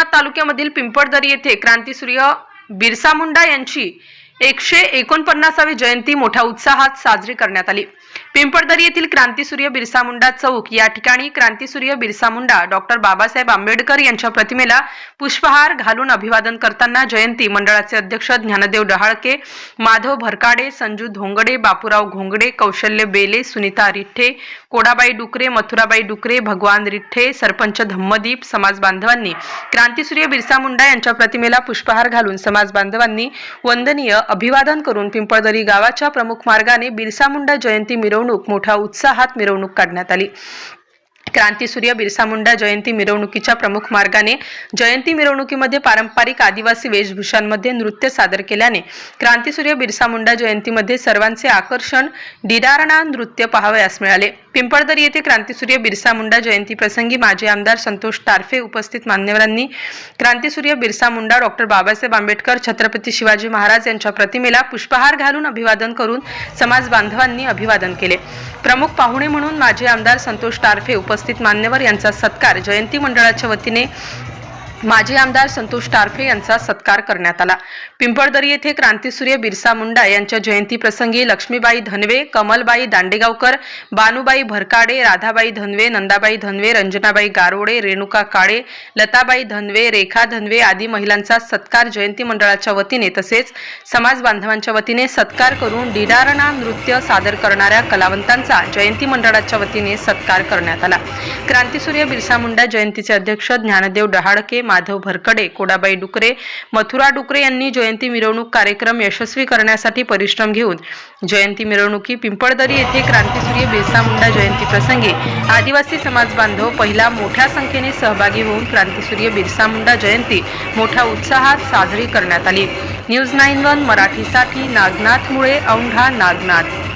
अंबरनाथ तालुक्यामधील पिंपळदरी येथे क्रांतीसूर्य बिरसा मुंडा यांची एकशे एकोणपन्नासावी जयंती मोठ्या उत्साहात साजरी करण्यात आली. पिंपळदरी येथील क्रांतीसूर्य बिरसा मुंडा चौक या ठिकाणी क्रांतीसूर्य बिरसा मुंडा डॉक्टर बाबासाहेब आंबेडकर यांच्या प्रतिमेला पुष्पहार घालून अभिवादन करताना जयंती मंडळाचे अध्यक्ष ज्ञानदेव डहाळके माधव भरकाडे संजू धोंगडे बापूराव घोंगडे कौशल्य बेले सुनीता रिठ्ठे कोडाबाई डुकरे मथुराबाई डुकरे भगवान रिठ्ठे सरपंच धम्मदीप समाज बांधवांनी क्रांतीसूर्य बिरसा मुंडा यांच्या प्रतिमेला पुष्पहार घालून समाज बांधवांनी वंदनीय अभिवादन करून पिंपळदरी गावाच्या प्रमुख मार्गाने बिरसा मुंडा जयंती मिरवणूक मोठ्या उत्साहात मिरवणूक काढण्यात आली. क्रांतीसूर्य बिरसा मुंडा जयंती मिरवणुकीच्या प्रमुख मार्गाने जयंती मिरवणुकीमध्ये पारंपरिक आदिवासी वेशभूषांमध्ये नृत्य सादर केल्याने क्रांतीसूर्य बिरसा मुंडा जयंतीमध्ये सर्वांचे आकर्षण डिडारणा नृत्य पाहावयास मिळाले. पिंपळदरी येथे क्रांतीसूर्य बिरसा मुंडा जयंती प्रसंगी माजी आमदार संतोष टारफे उपस्थित मान्यवरांनी क्रांतीसूर्य बिरसा मुंडा डॉक्टर बाबासाहेब आंबेडकर छत्रपती शिवाजी महाराज यांच्या प्रतिमेला पुष्पहार घालून अभिवादन करून समाज बांधवांनी अभिवादन केले. प्रमुख पाहुणे म्हणून माजी आमदार संतोष टारफे उपस्थित मान्यवर यांचा सत्कार जयंती मंडळाच्या वतीने माजी आमदार संतोष टारफे यांचा सत्कार करण्यात आला. पिंपळदरी येथे क्रांतीसूर्य बिरसा मुंडा यांच्या जयंती प्रसंगी लक्ष्मीबाई धनवे कमलबाई दांडेगावकर बानुबाई भरकाडे राधाबाई धनवे नंदाबाई धनवे रंजनाबाई गारोडे रेणुका काळे लताबाई धनवे रेखा धनवे आदी महिलांचा सत्कार जयंती मंडळाच्या वतीने तसेच समाज बांधवांच्या वतीने सत्कार करून डिडारणा नृत्य सादर करणाऱ्या कलावंतांचा जयंती मंडळाच्या वतीने सत्कार करण्यात आला. क्रांतीसूर्य बिरसा मुंडा जयंतीचे अध्यक्ष ज्ञानदेव डहाडके माधव भरकडे कोडाबाई डुकरे मथुरा डुकरे यांनी जयंती मिरवणूक कार्यक्रम यशस्वी करण्यासाठी परिश्रम घेऊन जयंती मिरवणुकी पिंपळदरी येथे क्रांतीसूर्य बिरसा मुंडा जयंती प्रसंगी आदिवासी समाज बांधव पहिला मोठ्या संख्येने सहभागी होऊन क्रांतीसूर्य बिरसा मुंडा जयंती मोठ्या उत्साहात साजरी करण्यात आली. न्यूज नाईन वन मराठीसाठी नागनाथ मुळे औंढा नागनाथ.